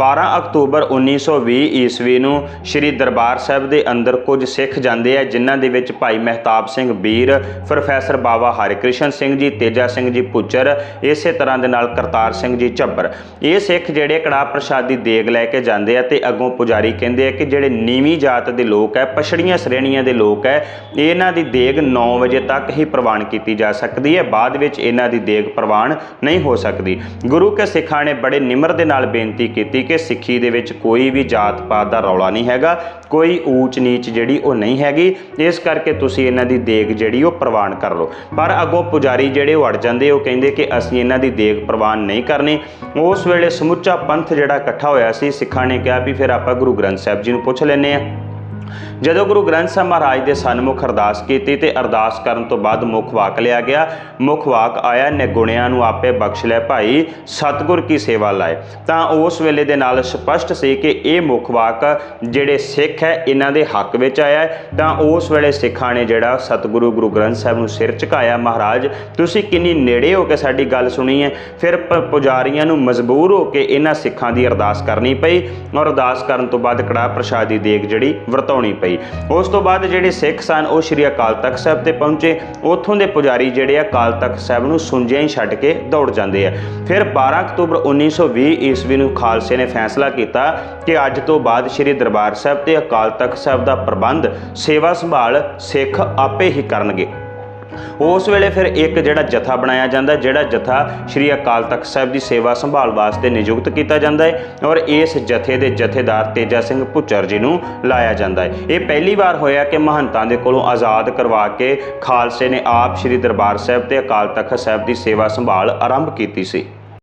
12 October 1920 ਈਸਵੀ ਨੂੰ ਸ੍ਰੀ ਦਰਬਾਰ ਸਾਹਿਬ ਦੇ ਅੰਦਰ ਕੁਝ ਸਿੱਖ ਜਾਂਦੇ ਆ, ਜਿਨ੍ਹਾਂ ਦੇ ਵਿੱਚ ਭਾਈ ਮਹਿਤਾਬ ਸਿੰਘ ਬੀਰ, ਪ੍ਰੋਫੈਸਰ ਬਾਬਾ ਹਰਿਕ੍ਰਿਸ਼ਨ ਸਿੰਘ ਜੀ, ਤੇਜਾ ਸਿੰਘ ਜੀ ਪੁੱਚਰ, ਇਸੇ ਤਰ੍ਹਾਂ ਦੇ ਨਾਲ ਕਰਤਾਰ ਸਿੰਘ ਜੀ ਝੱਬਰ। ਇਹ ਸਿੱਖ ਜਿਹੜੇ ਕੜਾਹ ਪ੍ਰਸ਼ਾਦ ਦੀ ਦੇਗ ਲੈ ਕੇ ਜਾਂਦੇ ਆ ਤੇ ਅੱਗੋਂ ਪੁਜਾਰੀ ਕਹਿੰਦੇ ਆ ਕਿ ਜਿਹੜੇ ਨੀਵੀਂ ਜਾਤ ਦੇ ਲੋਕ ਹੈ ਪਛੜੀਆਂ ਸ਼੍ਰੇਣੀਆਂ ਦੇ ਲੋਕ ਹੈ ਇਹਨਾਂ ਦੀ ਦੇਗ 9 ਵਜੇ ਤੱਕ ਹੀ ਪ੍ਰਵਾਨ ਕੀਤੀ ਜਾ ਸਕਦੀ ਹੈ, ਬਾਅਦ ਵਿੱਚ ਇਹਨਾਂ ਦੀ ਦੇਗ ਪ੍ਰਵਾਨ ਨਹੀਂ ਹੋ ਸਕਦੀ। ਗੁਰੂ ਕੇ ਸਿੱਖਾਂ ਨੇ ਬੜੇ ਨਿਮਰ ਦੇ ਨਾਲ ਬੇਨਤੀ ਕੀਤੀ ਕਿ ਸਿੱਖੀ ਦੇ ਵਿੱਚ ਕੋਈ ਵੀ ਜਾਤ ਪਾਤ ਦਾ ਰੌਲਾ ਨਹੀਂ ਹੈਗਾ, ਕੋਈ ਊਚ ਨੀਚ ਜਿਹੜੀ ਉਹ ਨਹੀਂ ਹੈਗੀ। ਇਸ ਕਰਕੇ ਤੁਸੀਂ ਇਹਨਾਂ ਦੀ ਦੇਗ ਜਿਹੜੀ ਉਹ ਪ੍ਰਵਾਨ ਕਰ ਲਓ। ਪਰ ਅੱਗੋਂ ਪੁਜਾਰੀ ਜਿਹੜੇ ਉਹ ਅੜ ਜਾਂਦੇ, ਉਹ ਕਹਿੰਦੇ ਕਿ ਅਸੀਂ ਇਹਨਾਂ ਦੀ ਦੇਗ ਪ੍ਰਵਾਨ ਨਹੀਂ ਕਰਨੀ। ਉਸ ਵੇਲੇ ਸਮੁੱਚਾ ਪੰਥ ਜਿਹੜਾ ਇਕੱਠਾ ਹੋਇਆ ਸੀ, ਸਿੱਖਾਂ ਨੇ ਕਿਹਾ ਵੀ ਫਿਰ ਆਪਾਂ ਗੁਰੂ ਗ੍ਰੰਥ ਸਾਹਿਬ ਜੀ ਨੂੰ ਪੁੱਛ ਲੈਨੇ ਆ ਜਦੋਂ ਗੁਰੂ ਗ੍ਰੰਥ ਸਾਹਿਬ ਮਹਾਰਾਜ ਦੇ ਸਨਮੁਖ ਅਰਦਾਸ ਕੀਤੀ ਤੇ ਅਰਦਾਸ ਕਰਨ ਤੋਂ ਬਾਅਦ ਮੁੱਖ ਵਾਕ ਲਿਆ ਗਿਆ, ਮੁੱਖ ਵਾਕ ਆਇਆ ਨਿਗੁਣਿਆਂ ਨੂੰ ਆਪੇ ਬਖਸ਼ ਲੈ ਭਾਈ, ਸਤਿਗੁਰ ਕੀ ਸੇਵਾ ਲਾਏ। ਤਾਂ ਉਸ ਵੇਲੇ ਦੇ ਨਾਲ ਸਪਸ਼ਟ ਸੀ ਕਿ ਇਹ ਮੁੱਖ ਵਾਕ ਜਿਹੜੇ ਸਿੱਖ ਹੈ, ਇਹਨਾਂ ਦੇ ਹੱਕ ਵਿੱਚ ਆਇਆ ਤਾਂ ਉਸ ਵੇਲੇ ਸਿੱਖਾਂ ਨੇ ਜਿਹੜਾ ਸਤਿਗੁਰੂ ਗੁਰੂ ਗ੍ਰੰਥ ਸਾਹਿਬ ਨੂੰ ਸਿਰ ਝੁਕਾਇਆ, ਮਹਾਰਾਜ, ਤੁਸੀਂ ਕਿੰਨੀ ਨੇੜੇ ਹੋ ਕੇ ਸਾਡੀ ਗੱਲ ਸੁਣੀ ਹੈ। ਫਿਰ ਪ- ਪੁਜਾਰੀਆਂ ਨੂੰ ਮਜਬੂਰ ਹੋ ਕੇ ਇਹਨਾਂ ਸਿੱਖਾਂ ਦੀ ਅਰਦਾਸ ਕਰਨੀ ਪਈ ਔਰ ਅਰਦਾਸ ਕਰਨ ਤੋਂ ਬਾਅਦ ਕੜਾਹ ਪ੍ਰਸ਼ਾਦ ਦੀ ਦੇਗ ਜਿਹੜੀ ਵਰਤਾਉਣੀ ਪਈ। ਉਸ ਤੋਂ ਬਾਅਦ ਜਿਹੜੇ ਸਿੱਖ ਸਨ, ਉਹ ਸ੍ਰੀ ਅਕਾਲ ਤਖਤ ਸਾਹਿਬ ਤੇ ਪਹੁੰਚੇ। ਉੱਥੋਂ ਦੇ ਪੁਜਾਰੀ ਜਿਹੜੇ ਆ, ਅਕਾਲ ਤਖਤ ਸਾਹਿਬ ਨੂੰ ਸੁੰਝਿਆ ਹੀ ਛੱਡ ਕੇ ਦੌੜ ਜਾਂਦੇ ਆ। ਫਿਰ 12 ਅਕਤੂਬਰ 1920 ਈਸਵੀ ਨੂੰ ਖਾਲਸੇ ਨੇ ਫੈਸਲਾ ਕੀਤਾ ਕਿ ਅੱਜ ਤੋਂ ਬਾਅਦ ਸ੍ਰੀ ਦਰਬਾਰ ਸਾਹਿਬ ਤੇ ਅਕਾਲ ਤਖਤ ਸਾਹਿਬ ਦਾ ਪ੍ਰਬੰਧ, ਸੇਵਾ ਸੰਭਾਲ ਸਿੱਖ ਆਪੇ ਹੀ ਕਰਨਗੇ। ਉਸ ਵੇਲੇ ਫਿਰ ਇੱਕ ਜਿਹੜਾ ਜਥਾ ਬਣਾਇਆ ਜਾਂਦਾ, ਜਿਹੜਾ ਜਥਾ ਸ੍ਰੀ ਅਕਾਲ ਤਖਤ ਸਾਹਿਬ ਦੀ ਸੇਵਾ ਸੰਭਾਲ ਵਾਸਤੇ ਨਿਯੁਕਤ ਕੀਤਾ ਜਾਂਦਾ ਹੈ ਔਰ ਇਸ ਜਥੇ ਦੇ ਜਥੇਦਾਰ ਤੇਜਾ ਸਿੰਘ ਭੁੱਚਰ ਜੀ ਨੂੰ ਲਾਇਆ ਜਾਂਦਾ ਹੈ। ਇਹ ਪਹਿਲੀ ਵਾਰ ਹੋਇਆ ਕਿ ਮਹੰਤਾਂ ਦੇ ਕੋਲੋਂ ਆਜ਼ਾਦ ਕਰਵਾ ਕੇ ਖਾਲਸੇ ਨੇ ਆਪ ਸ੍ਰੀ ਦਰਬਾਰ ਸਾਹਿਬ ਤੇ ਅਕਾਲ ਤਖਤ ਸਾਹਿਬ ਦੀ ਸੇਵਾ ਸੰਭਾਲ ਆਰੰਭ ਕੀਤੀ ਸੀ।